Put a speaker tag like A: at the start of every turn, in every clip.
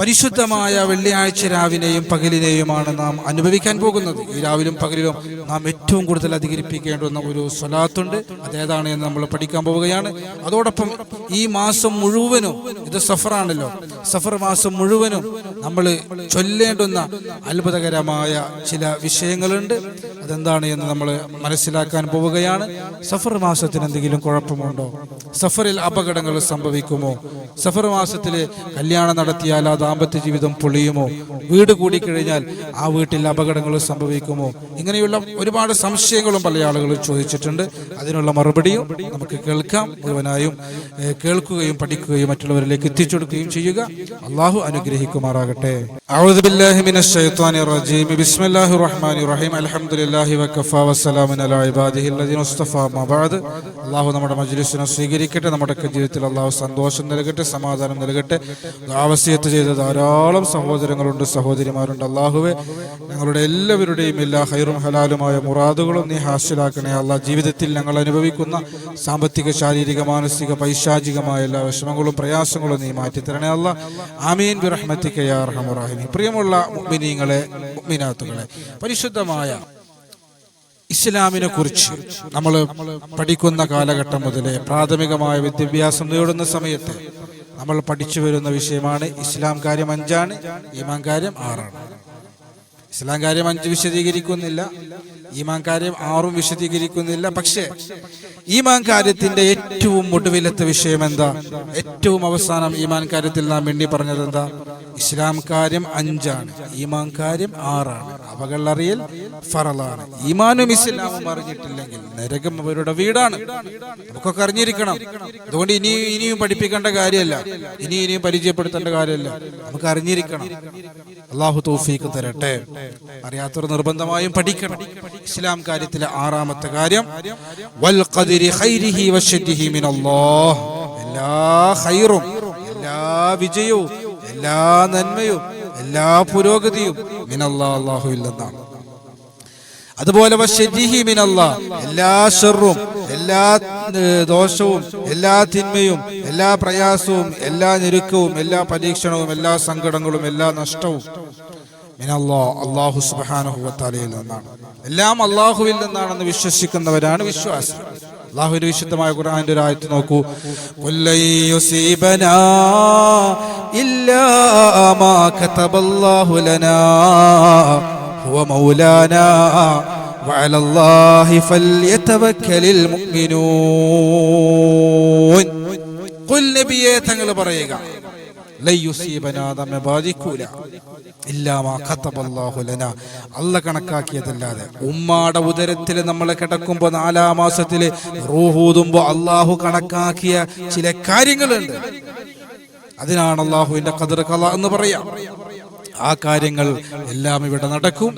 A: പരിശുദ്ധമായ വെള്ളിയാഴ്ച രാവിലെയും പകലിനെയുമാണ് നാം അനുഭവിക്കാൻ പോകുന്നത്. ഈ രാവിലും പകലിലും നാം ഏറ്റവും കൂടുതൽ അധികരിപ്പിക്കേണ്ടുന്ന ഒരു സ്വലാത്തുണ്ട്. അതേതാണ് എന്ന് നമ്മൾ പഠിക്കാൻ പോവുകയാണ്. അതോടൊപ്പം ഈ മാസം മുഴുവനും ഇത് സഫറാണല്ലോ. സഫർ മാസം മുഴുവനും നമ്മൾ ചൊല്ലേണ്ടുന്ന അത്ഭുതകരമായ ചില വിഷയങ്ങളുണ്ട്. അതെന്താണ് എന്ന് നമ്മൾ മനസ്സിലാക്കാൻ പോവുകയാണ്. സഫർ മാസത്തിന് എന്തെങ്കിലും കുഴപ്പമുണ്ടോ? സഫറിൽ അപകടങ്ങൾ സംഭവിക്കുമോ? സഫർ മാസത്തിൽ കല്യാണം നടത്തിയാൽ ആ ദാമ്പത്യ ജീവിതം പൊളിയുമോ? വീട് കൂടിക്കഴിഞ്ഞാൽ ആ വീട്ടിൽ അപകടങ്ങൾ സംഭവിക്കുമോ? ഇങ്ങനെയുള്ള ഒരുപാട് സംശയങ്ങളും പല ആളുകളും ചോദിച്ചിട്ടുണ്ട്. അതിനുള്ള മറുപടിയും നമുക്ക് കേൾക്കാം. മുഴുവനായും കേൾക്കുകയും പഠിക്കുകയും മറ്റുള്ളവരിലേക്ക് എത്തിച്ചു കൊടുക്കുകയും ചെയ്യുക. അള്ളാഹു അനുഗ്രഹിക്കുമാറാകട്ടെ അള്ളാഹു നമ്മുടെ മജ്ലിസിനെ സ്വീകരിക്കട്ടെ നമ്മുടെ ജീവിതത്തിൽ അള്ളാഹു സന്തോഷം നൽകട്ടെ സമാധാനം നൽകട്ടെ. ആവശ്യത്ത് ചെയ്ത ധാരാളം സഹോദരങ്ങളുണ്ട് സഹോദരിമാരുണ്ട്. അള്ളാഹുവെ ഞങ്ങളുടെ എല്ലാവരുടെയും എല്ലാ ഹൈറും ഹലാലുമായ മുറാദുകളും നീ ഹാസിലാക്കണേ. അള്ളാഹ് ജീവിതത്തിൽ ഞങ്ങൾ അനുഭവിക്കുന്ന സാമ്പത്തിക ശാരീരിക മാനസിക പൈശാചികമായ എല്ലാ വിഷമങ്ങളും പ്രയാസങ്ങളും നീ മാറ്റി തരണേ അല്ല ആമീൻ ബിറഹ്മത്തിക്കയ പ്രിയമുള്ള മുഅ്മിനീങ്ങളെ മുഅ്മിനാത്തുകളെ പരിശുദ്ധമായ ഇസ്ലാമിനെ കുറിച്ച് നമ്മൾ പഠിക്കുന്ന കാലഘട്ടം മുതലേ പ്രാഥമികമായ വിദ്യാഭ്യാസം നേടുന്ന സമയത്ത് നമ്മൾ പഠിച്ചു വരുന്ന വിഷയമാണ് ഇസ്ലാം കാര്യം അഞ്ചാണ് ഈമാൻ കാര്യം ആറാണ്. ഇസ്ലാം കാര്യം അഞ്ച് വിശദീകരിക്കുന്നില്ല ഈമാൻ കാര്യം ആറും വിശദീകരിക്കുന്നില്ല പക്ഷേ ഈമാൻ കാര്യത്തിന്റെ ഏറ്റവും ഒടുവിലത്തെ വിഷയം എന്താ? ഏറ്റവും അവസാനം ഈമാൻ കാര്യത്തിൽ നാം എണ്ണി പറഞ്ഞത് എന്താ? ഇസ്ലാം കാര്യം അഞ്ചാണ് ഈമാൻ കാര്യം ആറാണ്. അവകളറിയൽ ഫറലാണ്. ഈമാനും ഇസ്ലാമും അറിഞ്ഞിട്ടില്ലെങ്കിൽ നരകം അവരുടെ വീടാണ്. നമുക്കൊക്കെ അറിഞ്ഞിരിക്കണം. അതുകൊണ്ട് ഇനി ഇനിയും പഠിപ്പിക്കേണ്ട കാര്യമല്ല. ഇനി ഇനിയും പരിചയപ്പെടുത്തേണ്ട കാര്യമല്ല. നമുക്ക് അറിഞ്ഞിരിക്കണം. അള്ളാഹു തോഫീക്ക് തരട്ടെ. അറിയാത്തവർ നിർബന്ധമായും പഠിക്കണം. ഇസ്ലാം കാര്യത്തിലെ ആറാമത്തെ കാര്യം വൽ എല്ലാ ഹൈറും എല്ലാ വിജയവും എല്ലാ നന്മയും എല്ലാ പുരോഗതിയും മിനല്ലാ അള്ളാഹുവിൽ നിന്നാണ്. അതുപോലെ എല്ലാ ഷെറും എല്ലാ ദോഷവും എല്ലാ തിന്മയും എല്ലാ പ്രയാസവും എല്ലാ ഞെരുക്കവും എല്ലാ പരീക്ഷണവും എല്ലാ സങ്കടങ്ങളും എല്ലാ നഷ്ടവും മിനല്ലോ അള്ളാഹു സുബാനുഹുവത്താലയിൽ നിന്നാണ്. എല്ലാം അള്ളാഹുവിൽ നിന്നാണെന്ന് വിശ്വസിക്കുന്നവരാണ് വിശ്വാസം. അള്ളാഹുവിന്റെ വിശുദ്ധമായ ഖുർആന്റെ ഒരു ആയത്ത് നോക്കൂ. തങ്ങൾ പറയുക. അല്ല കണക്കാക്കിയതല്ലാതെ ഉമ്മാടെ ഉദരത്തിൽ നമ്മൾ കിടക്കുമ്പോൾ നാലാം മാസത്തിൽ റൂഹൂതുമ്പോ അള്ളാഹു കണക്കാക്കിയ ചില കാര്യങ്ങളുണ്ട്. അതിനാണ് അള്ളാഹുവിന്റെ ഖദർ കല എന്ന് പറയാം. ആ കാര്യങ്ങൾ എല്ലാം ഇവിടെ നടക്കും.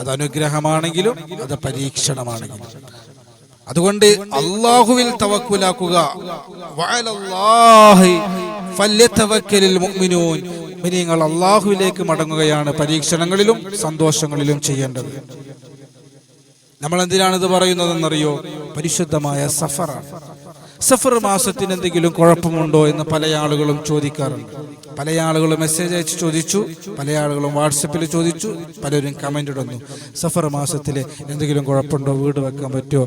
A: അത് അനുഗ്രഹമാണെങ്കിലും അത് പരീക്ഷണമാണെങ്കിലും. അതുകൊണ്ട് അള്ളാഹുവിൽ തവക്കുലാക്കുക. മുഅ്മിനീങ്ങൾ അള്ളാഹുവിലേക്ക് മടങ്ങുകയാണ് പരീക്ഷണങ്ങളിലും സന്തോഷങ്ങളിലും ചെയ്യേണ്ടത്. നമ്മൾ എന്തിനാണ് ഇത് പറയുന്നതെന്നറിയോ? പരിശുദ്ധമായ സഫറാണ്. സഫർ മാസത്തിന് എന്തെങ്കിലും കുഴപ്പമുണ്ടോ എന്ന് പല ആളുകളും ചോദിക്കാറുണ്ട്. പല ആളുകളും മെസ്സേജ് അയച്ച് ചോദിച്ചു പല ആളുകളും വാട്സപ്പിൽ ചോദിച്ചു പലരും കമന്റ് ഇടുന്നു. സഫർ മാസത്തിൽ എന്തെങ്കിലും കുഴപ്പമുണ്ടോ? വീട് വെക്കാൻ പറ്റുമോ?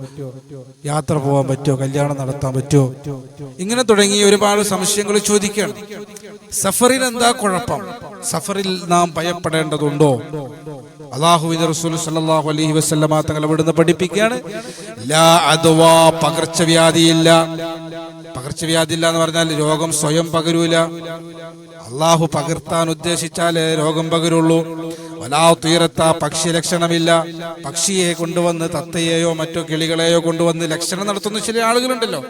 A: യാത്ര പോകാൻ പറ്റുമോ? കല്യാണം നടത്താൻ പറ്റുമോ? ഇങ്ങനെ തുടങ്ങി ഒരുപാട് സംശയങ്ങൾ ചോദിക്കുകയാണ്. സഫറിൽ എന്താ കുഴപ്പം? സഫറിൽ നാം ഭയപ്പെടേണ്ടതുണ്ടോ? അള്ളാഹുവിന്റെ റസൂൽ സല്ലല്ലാഹു അലൈഹി വസല്ലമ പഠിപ്പിക്കുകയാണ്. ലാ പകർച്ചവ്യാധിയില്ല. പകർച്ചവ്യാധി ഇല്ല എന്ന് പറഞ്ഞാൽ രോഗം സ്വയം പകരൂല. അള്ളാഹു പകർത്താൻ ഉദ്ദേശിച്ചാലേ രോഗം പകരുള്ളൂ. വലാ തീരത്ത പക്ഷി ലക്ഷണമില്ല. പക്ഷിയെ കൊണ്ടുവന്ന് തത്തയെയോ മറ്റോ കിളികളെയോ കൊണ്ടുവന്ന് ലക്ഷണം നടത്തുന്ന ചില ആളുകളുണ്ടല്ലോ.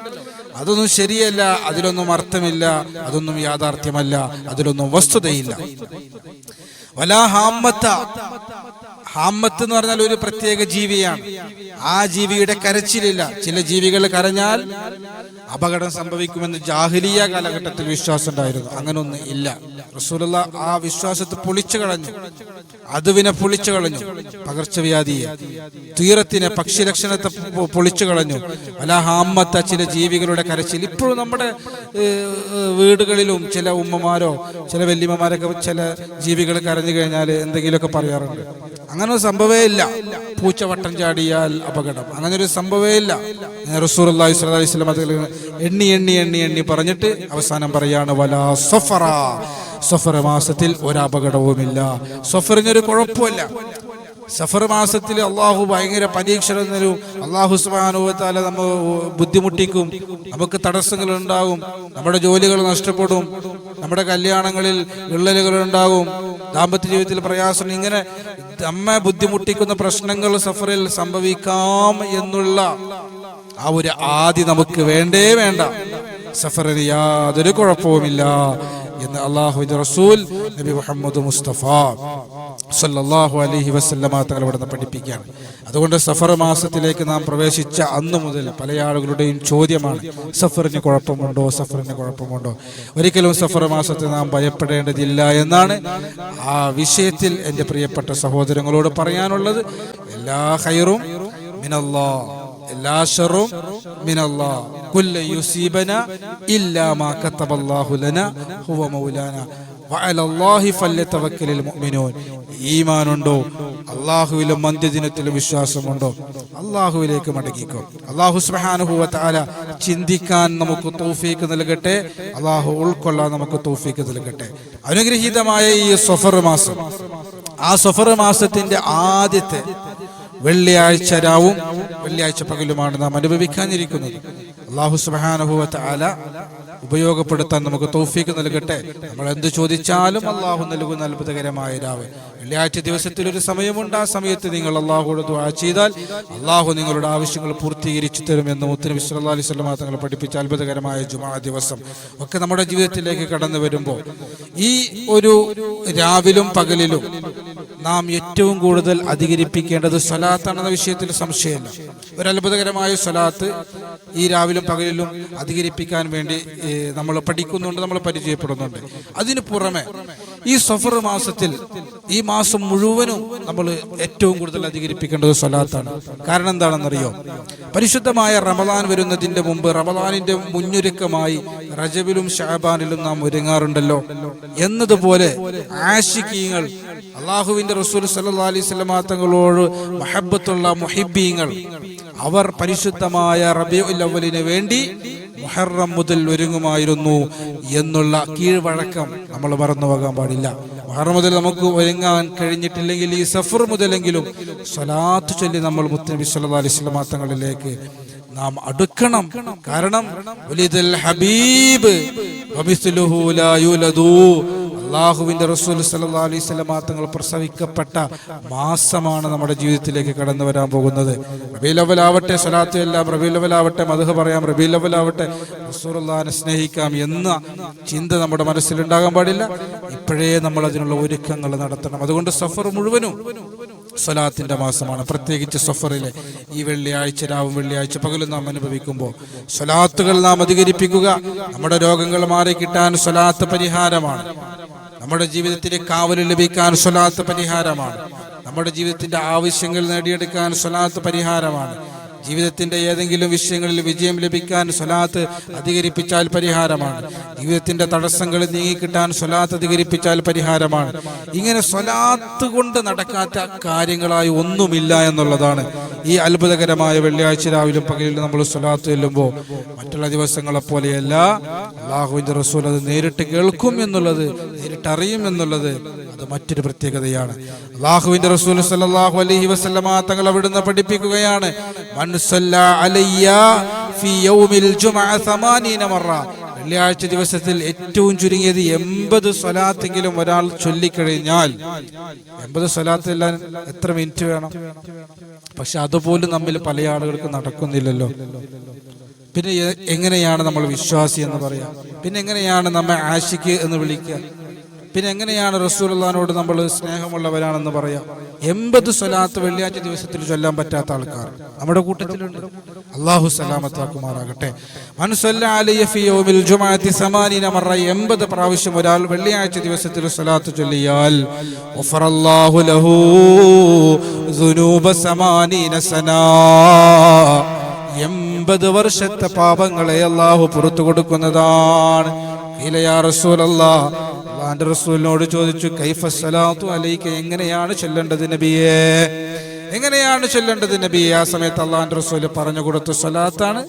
A: അതൊന്നും ശരിയല്ല അതിലൊന്നും അർത്ഥമില്ല അതൊന്നും യാഥാർത്ഥ്യമല്ല അതിലൊന്നും വസ്തുതയില്ല. വലാ ഹാമത്ത ഹാമത്ത് എന്ന് പറഞ്ഞാൽ ഒരു പ്രത്യേക ജീവിയാണ്. ആ ജീവിയുടെ കരച്ചിലില്ല. ചില ജീവികൾ കരഞ്ഞാൽ അപകടം സംഭവിക്കുമെന്ന് ജാഹിലിയ കാലഘട്ടത്തിൽ വിശ്വാസം ഉണ്ടായിരുന്നു അങ്ങനൊന്നും ഇല്ല. റസൂലുള്ള ആ വിശ്വാസത്തെ പൊളിച്ചു കളഞ്ഞു. അതുവിനെ പൊളിച്ചു കളഞ്ഞു. പകർച്ചവ്യാധിയെ തീരത്തിനെ പക്ഷിലക്ഷണത്തെ പൊ- പൊളിച്ചു കളഞ്ഞു. അല്ല ഹാമത്ത ചില ജീവികളുടെ കരച്ചിൽ ഇപ്പോഴും നമ്മുടെ വീടുകളിലും ചില ഉമ്മമാരോ ചില വല്യമ്മമാരൊക്കെ ചില ജീവികൾ കരഞ്ഞു കഴിഞ്ഞാൽ എന്തെങ്കിലുമൊക്കെ പറയാറുണ്ട്. അങ്ങനെ ഒരു സംഭവേ ഇല്ല. പൂച്ച വട്ടം ചാടിയാൽ അപകടം. അങ്ങനെ ഒരു സംഭവേ ഇല്ല. റസൂർ അള്ളാഹി അലൈഹി വസല്ലം എണ്ണി എണ്ണി എണ്ണി എണ്ണി പറഞ്ഞിട്ട് അവസാനം പറയാണ് വല സഫറ. സഫർ മാസത്തിൽ ഒരു അപകടവുമില്ല. സഫറിനൊരു കുഴപ്പമില്ല സഫർ മാസത്തിൽ അള്ളാഹു ഭയങ്കര പരീക്ഷ തരും. അള്ളാഹു സുബാനുഭവത്താല നമ്മൾ ബുദ്ധിമുട്ടിക്കും. നമുക്ക് തടസ്സങ്ങൾ ഉണ്ടാകും. നമ്മുടെ ജോലികൾ നഷ്ടപ്പെടും. നമ്മുടെ കല്യാണങ്ങളിൽ വിള്ളലുകൾ ഉണ്ടാകും. ദാമ്പത്യ ജീവിതത്തിൽ പ്രയാസം ഇങ്ങനെ നമ്മെ ബുദ്ധിമുട്ടിക്കുന്ന പ്രശ്നങ്ങൾ സഫറിൽ സംഭവിക്കാം എന്നുള്ള ആ ഒരു ആദി നമുക്ക് വേണ്ടേ വേണ്ട. സഫറിന് യാതൊരു കുഴപ്പവുമില്ല. എന്ന് അള്ളാഹുവിന്റെ റസൂൽ നബി മുഹമ്മദ് മുസ്തഫ സല്ലല്ലാഹു അലൈഹി വസല്ലമ തങ്ങൾ നിന്ന് പഠിപ്പിക്കുകയാണ്. അതുകൊണ്ട് സഫർ മാസത്തിലേക്ക് നാം പ്രവേശിച്ച അന്ന് മുതൽ പല ആളുകളുടെയും ചോദ്യമാണ് സഫറിന് കുഴപ്പമുണ്ടോ സഫറിന് കുഴപ്പമുണ്ടോ? ഒരിക്കലും സഫർ മാസത്തെ നാം ഭയപ്പെടേണ്ടതില്ല എന്നാണ് ആ വിഷയത്തിൽ എന്റെ പ്രിയപ്പെട്ട സഹോദരങ്ങളോട് പറയാനുള്ളത്. എല്ലാ ഹൈറും മിനല്ലാ എല്ലാ ഷെറും മിനല്ലാ. കുല്ല ما ഇല്ലാ മാ കതബല്ലാഹു ലന ഹുവ മൗലാന الله فليتوكل المؤمنون. മുഅ്മിനൂൻ ഉണ്ടോ അള്ളാഹുവിലും മന്ത്യദിനത്തിലും വിശ്വാസമുണ്ടോ? അള്ളാഹുവിലേക്ക് മടങ്ങിക്കോ. അള്ളാഹു വ ചിന്തിക്കാൻ നമുക്ക് തൗഫീക്ക് നൽകട്ടെ. അള്ളാഹു ഉൾക്കൊള്ളാൻ നമുക്ക് തൗഫീക്ക് നൽകട്ടെ. അനുഗ്രഹീതമായ ഈ സഫർ മാസം. ആ സഫർ മാസത്തിന്റെ ആദ്യത്തെ വെള്ളിയാഴ്ച രാവും വെള്ളിയാഴ്ച പകലുമാണ് നാം അനുഭവിക്കാനിരിക്കുന്നത്. അള്ളാഹു സുബാനുഭവത്തെ അല ഉപയോഗപ്പെടുത്താൻ നമുക്ക് തൗഫീക്ക് നൽകട്ടെ. നമ്മൾ എന്ത് ചോദിച്ചാലും അള്ളാഹു നൽകുന്ന അത്ഭുതകരമായ രാവ് വെള്ളിയാഴ്ച ദിവസത്തിൽ ഒരു സമയമുണ്ട്. ആ സമയത്ത് നിങ്ങൾ അള്ളാഹുയോട് ദുആ ചെയ്താൽ അള്ളാഹു നിങ്ങളുടെ ആവശ്യങ്ങൾ പൂർത്തീകരിച്ചു തരുമെന്ന് മുത്തിന് വിശ്വല്ലാ അലൈഹി സ്വലമാ തങ്ങൾ പഠിപ്പിച്ച അത്ഭുതകരമായ ജുമാ ദിവസം. ഒക്കെ നമ്മുടെ ജീവിതത്തിലേക്ക് കടന്നു വരുമ്പോൾ ഈ ഒരു രാവിലും പകലിലും നാം ഏറ്റവും കൂടുതൽ അധികരിപ്പിക്കേണ്ടത് സ്വലാത്താണെന്ന വിഷയത്തിൽ സംശയമില്ല. ഒരു അത്ഭുതകരമായ സ്വലാത്ത് ഈ രാവിലും പകലിലും അധികരിപ്പിക്കാൻ വേണ്ടി നമ്മൾ പഠിക്കുന്നുണ്ട് നമ്മൾ പരിചയപ്പെടുന്നുണ്ട്. അതിനു പുറമെ ഈ സഫർ മാസത്തിൽ ഈ മാസം മുഴുവനും നമ്മൾ ഏറ്റവും കൂടുതൽ അധികരിപ്പിക്കേണ്ടത് സ്വലാത്താണ്. കാരണം എന്താണെന്നറിയോ? പരിശുദ്ധമായ റമദാൻ വരുന്നതിന്റെ മുമ്പ് റമദാനിന്റെ മുന്നൊരുക്കമായി റജബിലും ഷാബാനിലും നാം ഒരുങ്ങാറുണ്ടല്ലോ. എന്നതുപോലെ ആശിക്കീങ്ങൾ അള്ളാഹുവിന്റെ റസൂൽ സല്ലാ അലൈഹി സ്വലമാ തങ്ങളോട് മഹബത്തുള്ള മുഹിബീങ്ങൾ അവർ പരിശുദ്ധമായ റബിഉൽ അവലിന് വേണ്ടി മുഹറം മുതൽ ഒരുങ്ങുമായിരുന്നു എന്നുള്ള കീഴ്വഴക്കം നമ്മൾ മറന്നു പോകാൻ പാടില്ല. മുഹറം മുതൽ നമുക്ക് ഒരുങ്ങാൻ കഴിഞ്ഞിട്ടില്ലെങ്കിൽ ഈ സഫർ മുതലെങ്കിലും സ്വലാത്ത് ചൊല്ലി നമ്മൾ മുത്തനബി സല്ലാ അലൈഹി സ്വലമാ തങ്ങളിലേക്ക് നാം അടുക്കണം. കാരണം ഹബീബ് അള്ളാഹുവിന്റെ റസൂൽ സല്ലാ അലൈഹി സ്വലമാ തങ്ങൾ പ്രസവിക്കപ്പെട്ട മാസമാണ് നമ്മുടെ ജീവിതത്തിലേക്ക് കടന്നു വരാൻ പോകുന്നത്. റബി ലവലാവട്ടെ സ്വലാത്ത് എല്ലാം റബി ലവലാവട്ടെ മധുഹ പറയാം റബി ലവലാവട്ടെ റസൂലുള്ളാഹിനെ സ്നേഹിക്കാം എന്ന ചിന്ത നമ്മുടെ മനസ്സിലുണ്ടാകാൻ പാടില്ല. ഇപ്പോഴേ നമ്മൾ അതിനുള്ള ഒരുക്കങ്ങൾ നടത്തണം. അതുകൊണ്ട് സഫർ മുഴുവനും സ്വലാത്തിന്റെ മാസമാണ്. പ്രത്യേകിച്ച് സഫറിലെ ഈ വെള്ളിയാഴ്ച രാവും വെള്ളിയാഴ്ച പകലും നാം അനുഭവിക്കുമ്പോൾ സ്വലാത്തുകൾ നാം അധികരിപ്പിക്കുക. നമ്മുടെ രോഗങ്ങൾ മാറി കിട്ടാൻ സ്വലാത്ത് പരിഹാരമാണ്. നമ്മുടെ ജീവിതത്തിന് കാവൽ ലഭിക്കാൻ സ്വലാത്ത് പരിഹാരമാണ്. നമ്മുടെ ജീവിതത്തിന്റെ ആവശ്യങ്ങൾ നേടിയെടുക്കാൻ സ്വലാത്ത് പരിഹാരമാണ്. ജീവിതത്തിന്റെ ഏതെങ്കിലും വിഷയങ്ങളിൽ വിജയം ലഭിക്കാൻ സ്വലാത്ത് അധികരിപ്പിച്ചാൽ പരിഹാരമാണ്. ജീവിതത്തിന്റെ തടസ്സങ്ങൾ നീങ്ങിക്കിട്ടാൻ സ്വലാത്ത് അധികരിപ്പിച്ചാൽ പരിഹാരമാണ്. ഇങ്ങനെ സ്വലാത്ത് കൊണ്ട് നടക്കാത്ത കാര്യങ്ങളായി ഒന്നുമില്ല എന്നുള്ളതാണ്. ഈ അത്ഭുതകരമായ വെള്ളിയാഴ്ച രാവിലും പകലിലും നമ്മൾ സ്വലാത്ത് ചെല്ലുമ്പോൾ മറ്റുള്ള ദിവസങ്ങളെ പോലെയല്ല അള്ളാഹുവിന്റെ റസൂൽ അത് നേരിട്ട് കേൾക്കും എന്നുള്ളത് നേരിട്ടറിയും എന്നുള്ളത് അത് മറ്റൊരു പ്രത്യേകതയാണ്. അള്ളാഹുവിന്റെ റസൂൽ സല്ലല്ലാഹു അലൈഹി വസല്ലമ തങ്ങൾ അവിടുന്ന് പഠിപ്പിക്കുകയാണ് മൻ സല്ല അലയ്യ ഫി യൗമിൽ ജുമഅ 80 മറ. വെള്ളിയാഴ്ച ദിവസത്തിൽ ഏറ്റവും ചുരുങ്ങിയത് എൺപത് സ്വലാത്തെങ്കിലും ഒരാൾ ചൊല്ലിക്കഴിഞ്ഞാൽ എൺപത് സ്വലാത്ത് എല്ലാം എത്ര മിനിറ്റ് വേണം? പക്ഷെ അതുപോലും നമ്മിൽ പല ആളുകൾക്ക് നടക്കുന്നില്ലല്ലോ. പിന്നെ എങ്ങനെയാണ് നമ്മൾ വിശ്വാസി എന്ന് പറയാം? പിന്നെ എങ്ങനെയാണ് നമ്മെ ആശിക്ക് എന്ന് വിളിക്കുക? പിന്നെ എങ്ങനെയാണ് റസൂലുള്ളാനോട് നമ്മൾ സ്നേഹമുള്ളവരാണെന്ന് പറയാം? എൺപത് സ്വലാത്ത് വെള്ളിയാഴ്ച ദിവസത്തിൽ ചൊല്ലാൻ പറ്റാത്ത ആൾക്കാർ. നമ്മുടെ കൂട്ടത്തിലുണ്ട്. അള്ളാഹു സലാമത്താക്കുമാറാകട്ടെ. എൺപത് പ്രാവശ്യം ഒരാൾ വെള്ളിയാഴ്ച ദിവസത്തിൽ സ്വലാത്ത് ചൊല്ലിയാൽ എൺപത് വർഷത്തെ പാപങ്ങളെ അള്ളാഹു പുറത്തു കൊടുക്കുന്നതാണ്. ഇലയാ റസൂലല്ലാ അള്ളാന്റെ റസൂലിനോട് ചോദിച്ചു കൈഫ സലാത്തു അലൈക്ക് എങ്ങനെയാണ് ചെല്ലേണ്ടത് നബിയെ? എങ്ങനെയാണ് ചെല്ലേണ്ടത് നബിയെ? ആ സമയത്ത് അള്ളാന്റെ റസൂൽ പറഞ്ഞു കൊടുത്ത സലാത്താണ്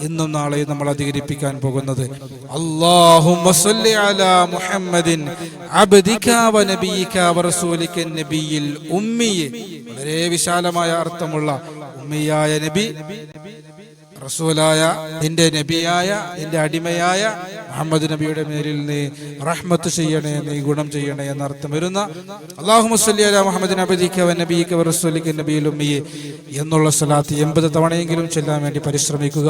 A: ഇന്നും നാളെയും നമ്മൾ അധികരിപ്പിക്കാൻ പോകുന്നത്. വളരെ വിശാലമായ അർത്ഥമുള്ള ഉമ്മിയായ നബി റസൂലായ നിന്റെ നബിയായ നിന്റെ അടിമയായ മുഹമ്മദ് നബിയുടെ മേലിൽ നീ റഹ്മത്ത് ചെയ്യണേ നീ ഗുണം ചെയ്യണേ എന്ന അർത്ഥം വരുന്ന അള്ളാഹു മുസ്ലി അല മുഹമ്മദ് നബിക്ക് നബിക്ക് റസൂലിക്ക് നബിയിൽ ഉമ്മിയെ എന്നുള്ള സ്വലാത്ത് എൺപത് തവണയെങ്കിലും ചെല്ലാൻ വേണ്ടി പരിശ്രമിക്കുക.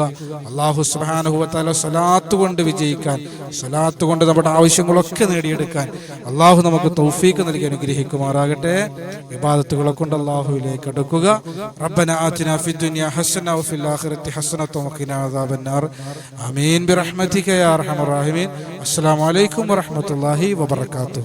A: അള്ളാഹു സുബാനുഭവത്താല സ്വലാത്ത് കൊണ്ട് വിജയിക്കാൻ സ്വലാത്ത് കൊണ്ട് നമ്മുടെ ആവശ്യങ്ങളൊക്കെ നേടിയെടുക്കാൻ അള്ളാഹു നമുക്ക് തൗഫീക്ക് നൽകി അനുഗ്രഹിക്കുമാറാകട്ടെ. വിവാദത്തുകളെ കൊണ്ട് അള്ളാഹുവിലേക്ക് അടുക്കുക. റബ്ബന ആതിന ഫി ദുനിയ ഹസന വഫിൽ ആഖിറതി ഹസനത വഖിന അദാബന്നാർ. ആമീൻ. ബിറഹ്മതിക യാ الراحمين السلام عليكم ورحمة الله وبركاته.